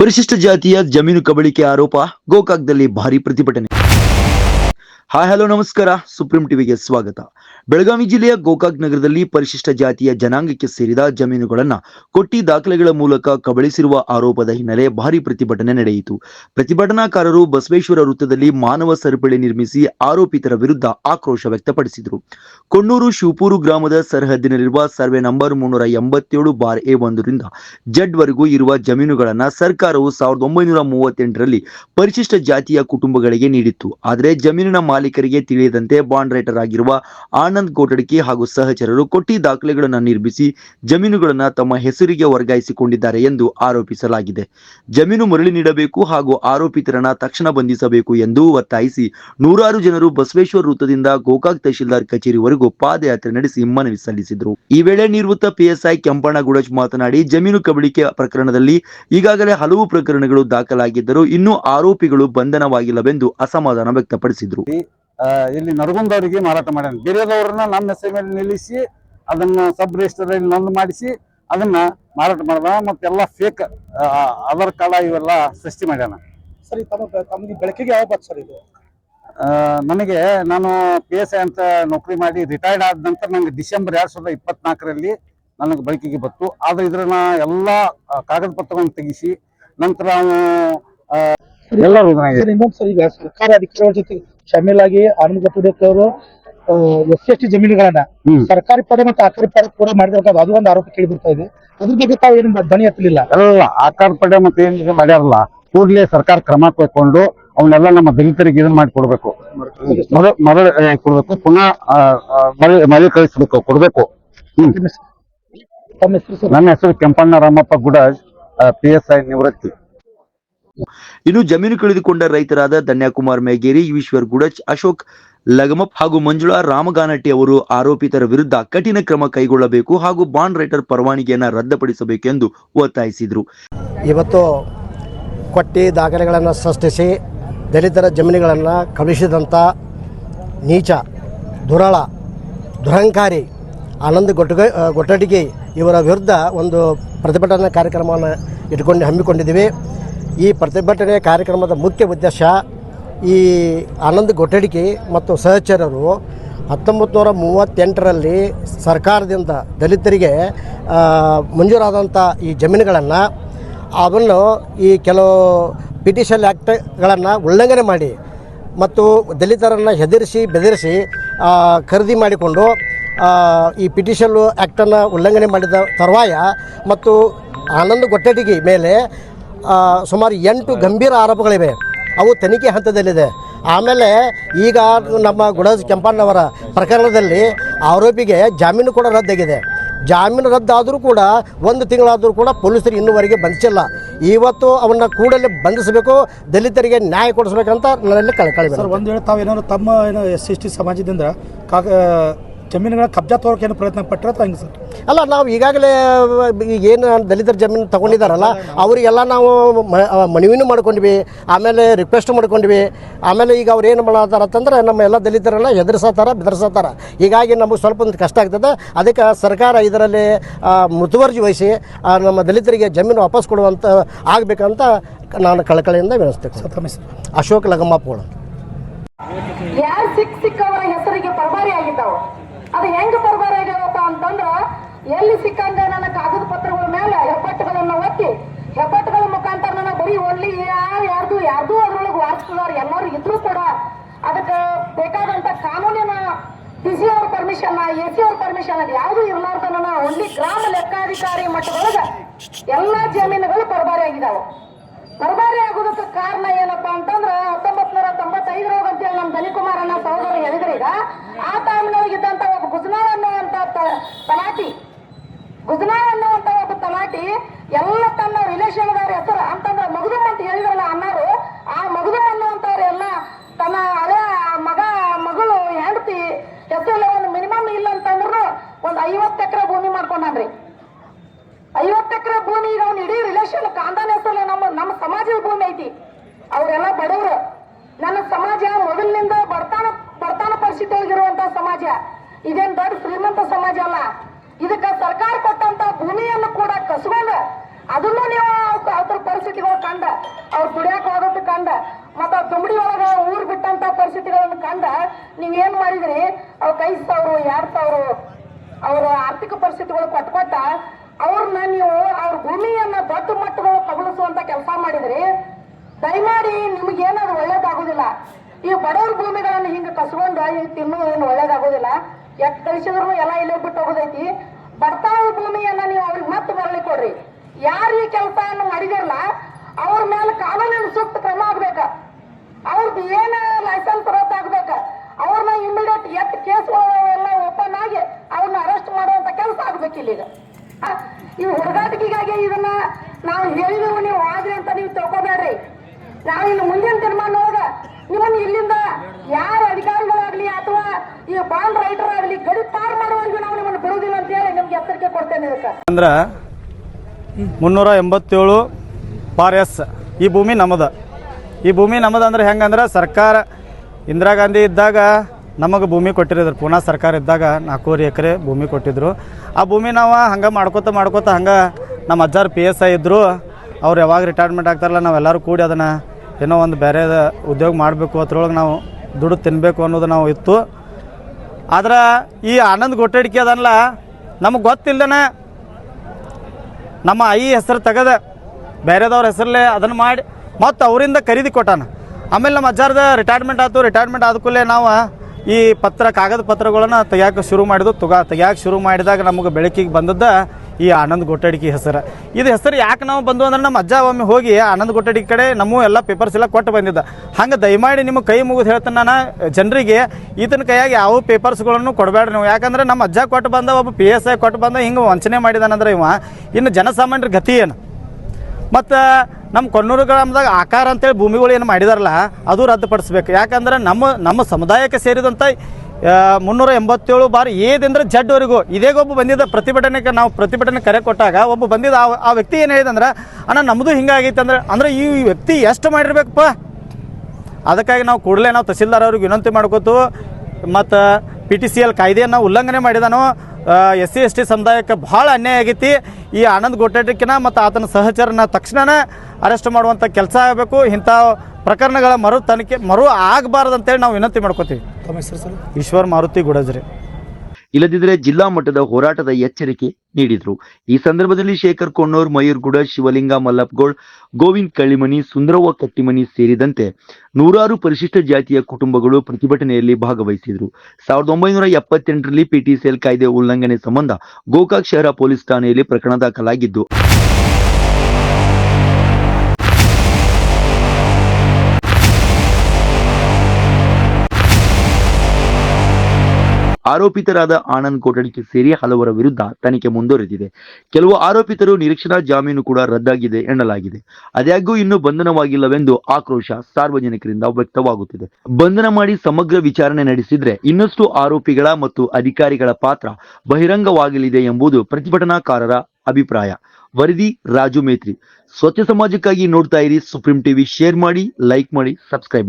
ಪರಿಶಿಷ್ಟ ಜಾತಿಯ ಜಮೀನು ಕಬಳಿಕೆ ಆರೋಪ ಗೋಕಾಕ್ದಲ್ಲಿ ಭಾರಿ ಪ್ರತಿಭಟನೆ. ಹಾಯ್ ಹಲೋ ನಮಸ್ಕಾರ. ಸುಪ್ರೀಂ ಟಿವಿಗೆ ಸ್ವಾಗತ. ಬೆಳಗಾವಿ ಜಿಲ್ಲೆಯ ಗೋಕಾಕ್ ನಗರದಲ್ಲಿ ಪರಿಶಿಷ್ಟ ಜಾತಿಯ ಜನಾಂಗಕ್ಕೆ ಸೇರಿದ ಜಮೀನುಗಳನ್ನು ಕೊಟ್ಟಿ ದಾಖಲೆಗಳ ಮೂಲಕ ಕಬಳಿಸಿರುವ ಆರೋಪದ ಹಿನ್ನೆಲೆ ಭಾರಿ ಪ್ರತಿಭಟನೆ ನಡೆಯಿತು. ಪ್ರತಿಭಟನಾಕಾರರು ಬಸವೇಶ್ವರ ವೃತ್ತದಲ್ಲಿ ಮಾನವ ಸರಪಳಿ ನಿರ್ಮಿಸಿ ಆರೋಪಿತರ ವಿರುದ್ಧ ಆಕ್ರೋಶ ವ್ಯಕ್ತಪಡಿಸಿದರು. ಕೊಣ್ಣೂರು ಶಿವಪೂರು ಗ್ರಾಮದ ಸರಹದ್ದಿನಲ್ಲಿರುವ ಸರ್ವೆ ನಂಬರ್ ಮುನ್ನೂರ ಎಂಬತ್ತೇಳು ಬಾರ್ ಎ ಒಂದರಿಂದ ಜಡ್ ವರೆಗೂ ಇರುವ ಜಮೀನುಗಳನ್ನು ಸರ್ಕಾರವು ಸಾವಿರದ ಒಂಬೈನೂರ ಮೂವತ್ತೆಂಟರಲ್ಲಿ ಪರಿಶಿಷ್ಟ ಜಾತಿಯ ಕುಟುಂಬಗಳಿಗೆ ನೀಡಿತ್ತು. ಆದರೆ ಜಮೀನಿನ ಮಾಲೀಕರಿಗೆ ತಿಳಿಯದಂತೆ ಬಾಂಡ್ ರೈಟರ್ ಆಗಿರುವ ಆನಂದ್ ಕೋಟಡ್ಕಿ ಹಾಗೂ ಸಹಚರರು ಕೊಟ್ಟಿ ದಾಖಲೆಗಳನ್ನು ನಿರ್ಮಿಸಿ ಜಮೀನುಗಳನ್ನು ತಮ್ಮ ಹೆಸರಿಗೆ ವರ್ಗಾಯಿಸಿಕೊಂಡಿದ್ದಾರೆ ಎಂದು ಆರೋಪಿಸಲಾಗಿದೆ. ಜಮೀನು ಮರಳಿ ನೀಡಬೇಕು ಹಾಗೂ ಆರೋಪಿತರನ್ನ ತಕ್ಷಣ ಬಂಧಿಸಬೇಕು ಎಂದು ಒತ್ತಾಯಿಸಿ ನೂರಾರು ಜನರು ಬಸವೇಶ್ವರ ವೃತ್ತದಿಂದ ಗೋಕಾಕ್ ತಹಶೀಲ್ದಾರ್ ಕಚೇರಿವರೆಗೂ ಪಾದಯಾತ್ರೆ ನಡೆಸಿ ಮನವಿ ಸಲ್ಲಿಸಿದರು. ಈ ವೇಳೆ ನಿವೃತ್ತ ಪಿಎಸ್ಐ ಕೆಂಪಣ್ಣ ಗುಡಜ್ ಮಾತನಾಡಿ, ಜಮೀನು ಕಬಳಿಕೆ ಪ್ರಕರಣದಲ್ಲಿ ಈಗಾಗಲೇ ಹಲವು ಪ್ರಕರಣಗಳು ದಾಖಲಾಗಿದ್ದರೂ ಇನ್ನೂ ಆರೋಪಿಗಳು ಬಂಧನವಾಗಿಲ್ಲವೆಂದು ಅಸಮಾಧಾನ ವ್ಯಕ್ತಪಡಿಸಿದರು. ಇಲ್ಲಿ ನರಗುಂದವರಿಗೆ ಮಾರಾಟ ಮಾಡ್ಯಾನ. ಬೇರೆದವ್ರನ್ನ ನಮ್ಮ ಹೆಸರು ಮೇಲೆ ನಿಲ್ಲಿಸಿ ಅದನ್ನ ಸಬ್ ರಿಜಿಸ್ಟರ್ ಅಲ್ಲಿ ನೋಂದು ಮಾಡಿಸಿ ಅದನ್ನ ಮಾರಾಟ ಮಾಡ್ದ ಮತ್ತೆಲ್ಲ ಫೇಕ್ ಆಧಾರ್ ಕಾರ್ಡ್ ಇವೆಲ್ಲ ಸೃಷ್ಟಿ ಮಾಡ್ಯಾನ. ಸರಿ ತಮ್ಮ ತಮಗೆ ಬೆಳಕಿಗೆ ಯಾವ ಸರ್ ಇದು? ನನಗೆ ನಾನು ಪಿ ಎಸ್ ಐ ಅಂತ ನೌಕರಿ ಮಾಡಿ ರಿಟೈರ್ಡ್ ಆದ ನಂತರ ನನಗೆ ಡಿಸೆಂಬರ್ ಎರಡ್ ಸಾವಿರದ ಇಪ್ಪತ್ನಾಲ್ಕರಲ್ಲಿ ನನಗೆ ಬಳಕೆಗೆ ಬಂತು. ಆದ್ರೆ ಇದ್ರನ್ನ ಎಲ್ಲ ಕಾಗದ ಪತ್ರಗಳನ್ನು ತೆಗಿಸಿ ನಂತರ ಅವನು ಎಲ್ಲರೂ ಆಗಿ ಸರ್ ಇನ್ನೊಂದು ಸರ್ ಈಗ ಸರ್ಕಾರ ಅಧಿಕಾರಿಗಳ ಜೊತೆ ಶಾಮೀಲಾಗಿ ಆನಂದ್ ಗೊತ್ತಿದ್ದಕ್ಕೆ ಅವರು ಎಸ್ ಸಿ ಎಸ್ ಟಿ ಜಮೀನುಗಳನ್ನ. ಸರ್ಕಾರಿ ಪಡೆ ಮತ್ತು ಆಕಾರಿ ಪಡೆ ಕೂಡ ಮಾಡಿದ್ರೆ ಅದು ಒಂದು ಆರೋಪ ಕೇಳಿ ಬರ್ತಾ ಇದೆ. ಅದ್ರ ಬಗ್ಗೆ ತಾವು ಏನು ಧ್ವನಿ ಎತ್ತಲಿಲ್ಲ? ಎಲ್ಲ ಆಕಾರ ಪಡೆ ಮತ್ತೆ ಏನ್ ಮಾಡ್ಯಾರಲ್ಲ ಕೂಡಲೇ ಸರ್ಕಾರ ಕ್ರಮ ಕೈಕೊಂಡು ಅವನ್ನೆಲ್ಲ ನಮ್ಮ ದಲಿತರಿಗೆ ಇದನ್ನ ಮಾಡಿ ಕೊಡ್ಬೇಕು. ಕೊಡ್ಬೇಕು ಪುನಃ ಮರಳಿ ಕಳಿಸ್ಬೇಕು ಕೊಡ್ಬೇಕು. ನನ್ನ ಹೆಸರು Kempanna Ramappa Gudaj P S I ನಿವೃತ್ತಿ. ಇನ್ನು ಜಮೀನು ಕಳೆದುಕೊಂಡ ರೈತರಾದ ಧನ್ಯಕುಮಾರ್ ಮೇಗೇರಿ, ಈಶ್ವರ್ ಗುಡಚ್, ಅಶೋಕ್ ಲಗಮಪ್ ಹಾಗೂ ಮಂಜುಳಾ ರಾಮಗಾನಟ್ಟಿ ಅವರು ಆರೋಪಿತರ ವಿರುದ್ಧ ಕಠಿಣ ಕ್ರಮ ಕೈಗೊಳ್ಳಬೇಕು ಹಾಗೂ ಬಾಂಡ್ ರೈಟರ್ ಪರವಾನಗಿಯನ್ನು ರದ್ದುಪಡಿಸಬೇಕು ಎಂದು ಒತ್ತಾಯಿಸಿದರು. ಇವತ್ತು ಕೊಟ್ಟಿ ದಾಖಲೆಗಳನ್ನು ಸೃಷ್ಟಿಸಿ ದಲಿತರ ಜಮೀನುಗಳನ್ನು ಕಳುಹಿಸಿದಂಥ ನೀಚ, ದುರಳ, ದುರಹಂಕಾರಿ ಆನಂದ್ ಗೊಟ್ಟಗ ಗೊಟ್ಟಡಿಗೆ ಇವರ ವಿರುದ್ಧ ಒಂದು ಪ್ರತಿಭಟನಾ ಕಾರ್ಯಕ್ರಮವನ್ನು ಇಟ್ಕೊಂಡು ಹಮ್ಮಿಕೊಂಡಿದ್ದೀವಿ. ಈ ಪ್ರತಿಭಟನೆ ಕಾರ್ಯಕ್ರಮದ ಮುಖ್ಯ ಉದ್ದೇಶ ಈ ಆನಂದ್ ಗೊಟ್ಟಡಿಕೆ ಮತ್ತು ಸಹಚರರು ಹತ್ತೊಂಬತ್ತು ನೂರ ಮೂವತ್ತೆಂಟರಲ್ಲಿ ಸರ್ಕಾರದಿಂದ ದಲಿತರಿಗೆ ಮಂಜೂರಾದಂಥ ಈ ಜಮೀನುಗಳನ್ನು ಅದನ್ನು ಈ ಕೆಲವು ಪಿಟಿಷನ್ ಆ್ಯಕ್ಟ್ಗಳನ್ನು ಉಲ್ಲಂಘನೆ ಮಾಡಿ ಮತ್ತು ದಲಿತರನ್ನು ಹೆದರಿಸಿ, ಬೆದರಿಸಿ ಖರೀದಿ ಮಾಡಿಕೊಂಡು ಈ ಪಿಟಿಷನ್ ಆ್ಯಕ್ಟನ್ನು ಉಲ್ಲಂಘನೆ ಮಾಡಿದ ತರುವಾಯ ಮತ್ತು ಆನಂದ್ ಗೊಟ್ಟಡಿಗೆ ಮೇಲೆ ಸುಮಾರು ಎಂಟು ಗಂಭೀರ ಆರೋಪಗಳಿವೆ. ಅವು ತನಿಖೆ ಹಂತದಲ್ಲಿದೆ. ಆಮೇಲೆ ಈಗ ನಮ್ಮ ಗುಡಜ್ ಕೆಂಪಣ್ಣವರ ಪ್ರಕರಣದಲ್ಲಿ ಆರೋಪಿಗೆ ಜಾಮೀನು ಕೂಡ ರದ್ದಾಗಿದೆ. ಜಾಮೀನು ರದ್ದಾದರೂ ಕೂಡ ಒಂದು ತಿಂಗಳಾದರೂ ಕೂಡ ಪೊಲೀಸರು ಇನ್ನೂವರೆಗೆ ಬಂಧಿಸಿಲ್ಲ ಇವತ್ತು ಅವನ್ನ ಕೂಡಲೇ ಬಂಧಿಸಬೇಕು, ದಲಿತರಿಗೆ ನ್ಯಾಯ ಕೊಡಿಸ್ಬೇಕಂತ ನನ್ನಲ್ಲಿ ಕಳಕಳಿ ಸರ್, ಒಂದು ವೇಳೆ ತಾವೇನಾದ್ರು ತಮ್ಮ ಏನು ಎಸ್ ಸಮಾಜದಿಂದ ಕಾಗ ಜಮೀನುಗಳ ಕಬ್ಜಾ ತೋರಕ್ಕೆ ಏನು ಪ್ರಯತ್ನ ಪಟ್ಟರೆ ಅಥವಾ ಹೆಂಗೆ ಸರ್. ಅಲ್ಲ ನಾವು ಈಗಾಗಲೇ ಈಗ ಏನು ದಲಿತರ ಜಮೀನು ತಗೊಂಡಿದ್ದಾರಲ್ಲ ಅವರಿಗೆಲ್ಲ ನಾವು ಮ- ಮನವಿನೂ ಮಾಡ್ಕೊಂಡ್ವಿ ಆಮೇಲೆ ರಿಕ್ವೆಸ್ಟ್ ಮಾಡ್ಕೊಂಡ್ವಿ. ಆಮೇಲೆ ಈಗ ಅವ್ರು ಏನು ಮಾಡತ್ತಾರ ಅಂತಂದ್ರೆ ನಮ್ಮ ಎಲ್ಲ ದಲಿತರೆಲ್ಲ ಎದುರಿಸತ್ತಾರ ಬೆದರ್ಸತ್ತಾರ ಹೀಗಾಗಿ ನಮಗೆ ಸ್ವಲ್ಪ ಒಂದು ಕಷ್ಟ ಆಗ್ತದೆ. ಅದಕ್ಕೆ ಸರ್ಕಾರ ಇದರಲ್ಲಿ ಮುತುವರ್ಜಿ ವಹಿಸಿ ನಮ್ಮ ದಲಿತರಿಗೆ ಜಮೀನು ವಾಪಸ್ ಕೊಡುವಂತ ಆಗಬೇಕಂತ ನಾನು ಕಳಕಳಿಯಿಂದ ವಿನಿಸ್ತೇನೆ ಸರ್ ತಮ್ಮ ಯಾರು ಸಿಕ್ಕ ಲಗಮ್ಮಪ್ಪಗಳು ಯಾರು ಸಿಕ್ ಸಿಕ್ಕವರ ಹೆಸರಿಗೆ ಪರಭಾರಿ ಆಗಿದ್ದಾವ ಅದು ಹೆಂಗ ಪರಭಾರಿ ಆಗ್ಯಾವಪ್ಪ ಅಂತಂದ್ರ ಎಲ್ಲಿ ಸಿಕ್ಕಂಗ ನನ್ನ ಕಾಗದ ಪತ್ರಗಳ ಮೇಲೆ ಹೆಬ್ಬಟ್ಟುಗಳನ್ನ ಒತ್ತಿ, ಹೆಬ್ಬಟ್ಟುಗಳ ಮುಖಾಂತರ ನನ್ನ ಬರೀ ಓನ್ಲಿ ಯಾರು ಯಾರ್ದು ಯಾರ್ದು ಅದ್ರೊಳಗೆ ವಾರಿಸ್ತಾರ ಎಲ್ಲರೂ ಇದ್ರು ಕೂಡ ಅದಕ್ಕೆ ಬೇಕಾದಂತ ಕಾನೂನಿನ ಪಿ ಸಿ ಅವ್ರ ಪರ್ಮಿಷನ್ ಎ ಸಿ ಅವ್ರ ಪರ್ಮಿಷನ್ ಅದು ಯಾವುದು ನನ್ನ ಓನ್ಲಿ ಗ್ರಾಮ ಲೆಕ್ಕಾಧಿಕಾರಿ ಮಟ್ಟದೊಳಗ ಎಲ್ಲಾ ಜಮೀನುಗಳು ಪರಬಾರಿ ಆಗಿದಾವೆ. ಪರಬಾರಿ ಆಗೋದಕ್ಕೆ ಕಾರಣ ಏನಪ್ಪಾ ಅಂತಂದ್ರ ಹತ್ತೊಂಬತ್ ನೂರ ತೊಂಬತ್ತೈದರೊಳಗ ಅಂತೇಳಿ ನಮ್ಮ ದನಿಕುಮಾರ್ ಅನ್ನ ಸಹೋದರ ಹೇಳಿದ್ರೀಗ, ಆ ಟೈಮ್ನೊಳಗೆ ಇದ್ದಂತ ಒಬ್ಬ ಗುಜನಾಳ್ ಅನ್ನೋ ಅಂತ ತಲಾಟಿ ಗುಜನಾಳ್ ಅನ್ನುವಂತ ಒಬ್ಬ ತಲಾಟಿ ಎಲ್ಲ ತನ್ನ ರಿಲೇಷನ್ದವ್ರ ಹೆಸರು ಅಂತಂದ್ರೆ ಮಗದುಮ್ ಅಂತ ಹೇಳಿದ್ರಲ್ಲ ಅನ್ನೋರು ಆ ಮಗದುಮ್ ಅನ್ನುವಂತವ್ರು ಎಲ್ಲ ತನ್ನ ಹಳೆ ಮಗ, ಮಗಳು, ಹೆಂಡತಿ ಹೆಸರಲ್ಲ ಒಂದು ಮಿನಿಮಮ್ ಇಲ್ಲ ಅಂತಂದ್ರು ಒಂದು ಐವತ್ತು ಎಕರೆ ಭೂಮಿ ಮಾಡ್ಕೊಂಡ್ರಿ ಐವತ್ತು ಎಕರೆ ಭೂಮಿ ಈಗ ಅವ್ನು ಇಡೀ ರಿಲೇಷನ್ ಕಾಂದಾನ ಹೆಸರು ನಮ್ಮ ನಮ್ಮ ಸಮಾಜದ ಭೂಮಿ ಐತಿ. ಅವರೆಲ್ಲ ಬಡವರು. ನನ್ನ ಸಮಾಜ ಮೊದಲಿನಿಂದ ಬಡತನ ಬಡತನ ಪರಿಸ್ಥಿತಿ ಒಳಗಿರುವಂತ ಸಮಾಜ. ಇದೇನು ದೊಡ್ಡ ಶ್ರೀಮಂತ ಸಮಾಜ ಅಲ್ಲ. ಇದಕ್ಕ ಸರ್ಕಾರ ಕೊಟ್ಟಂತ ಭೂಮಿಯನ್ನು ಕೂಡ ಕಸ್ಕೊಂಡ ಅದನ್ನು ನೀವು ಅವ್ರ ಪರಿಸ್ಥಿತಿಗಳು ಕಂಡ, ಅವ್ರು ದುಡಿಯಾಕ ಹೋಗೋದು ಕಂಡ, ಮತ್ತ ದುಂಬಡಿ ಒಳಗ ಊರ್ ಬಿಟ್ಟಂತ ಪರಿಸ್ಥಿತಿಗಳನ್ನು ಕಂಡ, ನೀವ್ ಏನ್ ಮಾಡಿದ್ರಿ? ಅವ್ರ ಐದ್ ಸಾವಿರ ಎರಡ್ ಸಾವಿರ, ಅವರ ಆರ್ಥಿಕ ಪರಿಸ್ಥಿತಿಗಳು ಕೊಟ್ಕೊಟ್ಟ ಅವ್ರನ್ನ ನೀವು ಅವ್ರ ಭೂಮಿಯನ್ನ ದೊಡ್ಡ ಮಟ್ಟಗಳು ಕಬಳಿಸುವಂತ ಕೆಲಸ ಮಾಡಿದ್ರಿ? ದಯಮಾಡಿ ನಿಮ್ಗೇನದು ಒಳ್ಳೇದಾಗುದಿಲ್ಲ. ಈ ಬಡವ್ರ ಭೂಮಿಗಳನ್ನ ಹಿಂಗ ಕಸ್ಕೊಂಡು ಹಿಂಗ ತಿನ್ನೋದು ಏನು ಒಳ್ಳೇದಾಗೋದಿಲ್ಲ. ಎಟ್ ಕಳಿಸಿದ್ರು ಎಲ್ಲ ಇಲ್ಲೇ ಬಿಟ್ಟು ಹೋಗೋದೈತಿ ಬರ್ತಾವ ಭೂಮಿಯನ್ನ ನೀವು ಅವ್ರಿಗೆ ಮತ್ತೆ ಬರಲಿ ಕೊಡ್ರಿ. ಯಾರು ಈ ಕೆಲಸವನ್ನು ಮಾಡಿದಿರಲ್ಲ, ಅವ್ರ ಮೇಲೆ ಕಾನೂನಿನ ಸೂಕ್ತ ಕ್ರಮ ಆಗ್ಬೇಕ. ಅವ್ರದ್ದು ಏನ ಲೈಸೆನ್ಸ್ ರದ್ದಾಗ್ಬೇಕ ಅವ್ರನ್ನ ಇಮಿಡಿಯೇಟ್ ಎತ್ ಕೇಸ್ ಎಲ್ಲ ಓಪನ್ ಆಗಿ ಅವ್ರನ್ನ ಅರೆಸ್ಟ್ ಮಾಡುವಂತ ಕೆಲಸ ಆಗ್ಬೇಕು ಇಲ್ಲಿಗ. ಈ ಹುಡುಗಾಟಿಕೆಗಾಗಿ ಇದನ್ನ ನಾವು ಹೇಳಿದೆವು, ನೀವು ಆಗ್ರಿ ಅಂತ ನೀವು ತಿಳ್ಕೊಬೇಡ್ರಿ. ನಾವು ಇನ್ನು ಮುಂದಿನ ತೀರ್ಮಾನದೊಳಗ ನಿಮ್ಮನ್ನ ಇಲ್ಲಿಂದ ಯಾರ ಅಧಿಕಾರಿಗಳಾಗ್ಲಿ ಅಥವಾ ಈ ಬಾಂಡ್ ರೈಟರ್ ಆಗ್ಲಿ ಗಡಿ ಪಾರ್ ಮಾಡುವವರೆಗೂ ನಾವು ನಿಮ್ಮನ್ನು ಬಿಡುವುದಿಲ್ಲ ಅಂತ ಹೇಳಿ ನಿಮ್ಗೆ ಎಚ್ಚರಿಕೆ ಕೊಡ್ತೇನೆ ಇದಕ್ಕೆ ಅಂದ್ರೆ ಮುನ್ನೂರ ಎಂಬತ್ತೇಳು ಪಾರ್ ಎಸ್ ಈ ಭೂಮಿ ನಮ್ಮದ ಈ ಭೂಮಿ ನಮ್ಮದು ಅಂದ್ರೆ ಹೆಂಗಂದ್ರೆ ಸರ್ಕಾರ ಇಂದಿರಾ ಗಾಂಧಿ ಇದ್ದಾಗ ನಮಗೆ ಭೂಮಿ ಕೊಟ್ಟಿರಿದ್ರು. ಪುನಃ ಸರ್ಕಾರ ಇದ್ದಾಗ ನಾಲ್ಕೂವರೆ ಎಕರೆ ಭೂಮಿ ಕೊಟ್ಟಿದ್ರು. ಆ ಭೂಮಿ ನಾವು ಹಂಗೆ ಮಾಡ್ಕೋತ ಮಾಡ್ಕೋತ ಹಂಗೆ ನಮ್ಮ ಅಜ್ಜಾರು ಪಿ ಎಸ್ ಐ ಇದ್ದರು ಅವ್ರು ಯಾವಾಗ ರಿಟೈರ್ಮೆಂಟ್ ಆಗ್ತಾರಲ್ಲ ನಾವೆಲ್ಲರೂ ಕೂಡಿ ಅದನ್ನು ಏನೋ ಒಂದು ಬೇರೆ ಉದ್ಯೋಗ ಮಾಡಬೇಕು, ಅದ್ರೊಳಗೆ ನಾವು ದುಡ್ಡು ತಿನ್ನಬೇಕು ಅನ್ನೋದು ನಾವು ಇತ್ತು. ಆದ್ರೆ ಈ ಆನಂದ್ ಗೊಟ್ಟಡಿಕೆ ಅದಲ್ಲ ನಮಗೆ ಗೊತ್ತಿಲ್ದನೆ ನಮ್ಮ ಐ ಹೆಸರು ತೆಗೆದ, ಬೇರೆದವ್ರ ಹೆಸರಲ್ಲೇ ಅದನ್ನು ಮಾಡಿ, ಮತ್ತು ಅವರಿಂದ ಖರೀದಿ ಕೊಟ್ಟಾನ. ಆಮೇಲೆ ನಮ್ಮ ಅಜ್ಜಾರ್ದ ರಿಟೈರ್ಮೆಂಟ್ ಆಯಿತು ರಿಟೈರ್ಮೆಂಟ್ ಆದ ಕೂಡಲೇ ನಾವು ಈ ಪತ್ರ, ಕಾಗದ ಪತ್ರಗಳನ್ನು ತೆಗಿಯೋಕೆ ಶುರು ಮಾಡಿದ್ದು ತುಗ ತೆಗಿಯೋಕೆ ಶುರು ಮಾಡಿದಾಗ ನಮಗೆ ಬೆಳಕಿಗೆ ಬಂದದ್ದ ಈ ಆನಂದ್ ಗೊಟ್ಟಡಿಕೆ ಹೆಸರು. ಇದು ಹೆಸರು ಯಾಕೆ ನಾವು ಬಂದು ಅಂದ್ರೆ ನಮ್ಮ ಅಜ್ಜ ಒಮ್ಮೆ ಹೋಗಿ ಆನಂದ್ ಗೊಟ್ಟಡಿಕೆ ಕಡೆ ನಮ್ಮ ಎಲ್ಲ ಪೇಪರ್ಸ್ ಎಲ್ಲ ಕೊಟ್ಟು ಬಂದಿದ್ದ. ಹಂಗೆ ದಯಮಾಡಿ ನಿಮ್ಮ ಕೈ ಮುಗಿದು ಹೇಳ್ತಾನೆ ನಾನು, ಜನರಿಗೆ ಈತನ ಕೈಯಾಗಿ ಯಾವ ಪೇಪರ್ಸ್ಗಳನ್ನು ಕೊಡಬೇಡ್ರಿ ನೀವು. ಯಾಕಂದ್ರೆ ನಮ್ಮ ಅಜ್ಜ ಕೊಟ್ಟು ಬಂದ, ಒಬ್ಬ ಪಿ ಎಸ್ ಐ ಕೊಟ್ಟು ಬಂದ, ಹಿಂಗೆ ವಂಚನೆ ಮಾಡಿದಾನಂದ್ರೆ ಇವ. ಇನ್ನು ಜನಸಾಮಾನ್ಯರ ಗತಿ ಏನು? ಮತ್ತು ನಮ್ಮ ಕೊನ್ನೂರು ಗ್ರಾಮದಾಗ ಆಕಾರ ಅಂತೇಳಿ ಭೂಮಿಗಳು ಏನು ಮಾಡಿದಾರಲ್ಲ, ಅದು ರದ್ದುಪಡಿಸ್ಬೇಕು. ಯಾಕಂದ್ರೆ ನಮ್ಮ ನಮ್ಮ ಸಮುದಾಯಕ್ಕೆ ಸೇರಿದಂಥ ಮುನ್ನೂರ ಎಂಬತ್ತೇಳು ಬಾರಿ ಏದಂದ್ರೆ ಜಡ್ವರೆಗೂ. ಇದೇಗ ಒಬ್ಬ ಬಂದಿದ್ದ ಪ್ರತಿಭಟನೆಗೆ ನಾವು ಪ್ರತಿಭಟನೆ ಕರೆ ಕೊಟ್ಟಾಗ ಒಬ್ಬ ಬಂದಿದ್ದ ಆ ವ್ಯಕ್ತಿ ಏನು ಹೇಳಿದಂದ್ರೆ, ಅಣ್ಣ ನಮ್ಮದು ಹಿಂಗಾಗೈತೆ ಅಂದ್ರೆ ಅಂದ್ರೆ ಈ ವ್ಯಕ್ತಿ ಎಷ್ಟು ಮಾಡಿರ್ಬೇಕಪ್ಪ? ಅದಕ್ಕಾಗಿ ನಾವು ಕೂಡಲೇ ನಾವು ತಹಸೀಲ್ದಾರ್ ಅವ್ರಿಗೆ ವಿನಂತಿ ಮಾಡ್ಕೋತು. ಮತ್ತು ಪಿ ಟಿ ಸಿ ಎಲ್ ಕಾಯ್ದೆಯನ್ನು ಉಲ್ಲಂಘನೆ ಮಾಡಿದಾನು. ಎಸ್ ಸಿ, ಎಸ್ ಟಿ ಸಮುದಾಯಕ್ಕೆ ಭಾಳ ಅನ್ಯಾಯ ಆಗೈತಿ. ಈ ಆನಂದ್ ಗೊಟ್ಟೆಟಿಕಿನ ಮತ್ತು ಆತನ ಸಹಚರನ ತಕ್ಷಣನೇ ಅರೆಸ್ಟ್ ಮಾಡುವಂಥ ಕೆಲಸ ಆಗಬೇಕು. ಇಂಥ ಪ್ರಕರಣಗಳ ಮರು ತನಿಖೆ ಮರು ಆಗಬಾರ್ದು ಅಂತೇಳಿ ನಾವು ವಿನಂತಿ ಮಾಡ್ಕೋತೀವಿ. ತಮ್ಮ ಹೆಸರು ಸರ್? ಈಶ್ವರ್ ಮಾರುತಿ ಗುಡಜ್ರಿ ಇಲ್ಲದಿದ್ದರೆ ಜಿಲ್ಲಾ ಮಟ್ಟದ ಹೋರಾಟದ ಎಚ್ಚರಿಕೆ ನೀಡಿದ್ರು. ಈ ಸಂದರ್ಭದಲ್ಲಿ ಶೇಖರ್ ಕೊಣ್ಣೂರ್ ಮಯೂರ್ಗುಡ ಶಿವಲಿಂಗ ಮಲ್ಲಪ್ಗೋಳ್ ಗೋವಿಂದ್ ಕಳ್ಳಿಮನಿ ಸುಂದರವ್ವ ಕಟ್ಟಿಮನಿ ಸೇರಿದಂತೆ ನೂರಾರು ಪರಿಶಿಷ್ಟ ಜಾತಿಯ ಕುಟುಂಬಗಳು ಪ್ರತಿಭಟನೆಯಲ್ಲಿ ಭಾಗವಹಿಸಿದ್ರು. ಸಾವಿರದ ಒಂಬೈನೂರ ಎಪ್ಪತ್ತೆಂಟರಲ್ಲಿ ಪಿಟಿಸಿಎಲ್ ಕಾಯ್ದೆ ಉಲ್ಲಂಘನೆ ಸಂಬಂಧ ಗೋಕಾಕ್ ಶಹರ ಪೊಲೀಸ್ ಠಾಣೆಯಲ್ಲಿ ಪ್ರಕರಣ ದಾಖಲಾಗಿದ್ದು ಆರೋಪಿತರಾದ ಆನಂದ್ ಕೊಠಡಿಗೆ ಸೇರಿ ಹಲವರ ವಿರುದ್ಧ ತನಿಖೆ ಮುಂದುವರೆದಿದೆ. ಕೆಲವು ಆರೋಪಿತರು ನಿರೀಕ್ಷಣಾ ಜಾಮೀನು ಕೂಡ ರದ್ದಾಗಿದೆ ಎನ್ನಲಾಗಿದೆ. ಅದ್ಯಾಗೂ ಇನ್ನೂ ಬಂಧನವಾಗಿಲ್ಲವೆಂದು ಆಕ್ರೋಶ ಸಾರ್ವಜನಿಕರಿಂದ ವ್ಯಕ್ತವಾಗುತ್ತಿದೆ. ಬಂಧನ ಮಾಡಿ ಸಮಗ್ರ ವಿಚಾರಣೆ ನಡೆಸಿದ್ರೆ ಇನ್ನಷ್ಟು ಆರೋಪಿಗಳ ಮತ್ತು ಅಧಿಕಾರಿಗಳ ಪಾತ್ರ ಬಹಿರಂಗವಾಗಲಿದೆ ಎಂಬುದು ಪ್ರತಿಭಟನಾಕಾರರ ಅಭಿಪ್ರಾಯ. ವರದಿ ರಾಜು ಮೇತ್ರಿ. ಸ್ವಚ್ಛ ಸಮಾಜಕ್ಕಾಗಿ ನೋಡ್ತಾ ಇರಿ ಸುಪ್ರೀಂ ಟಿವಿ. ಶೇರ್ ಮಾಡಿ, ಲೈಕ್ ಮಾಡಿ, ಸಬ್ಸ್ಕ್ರೈಬ್ ಮಾಡಿ.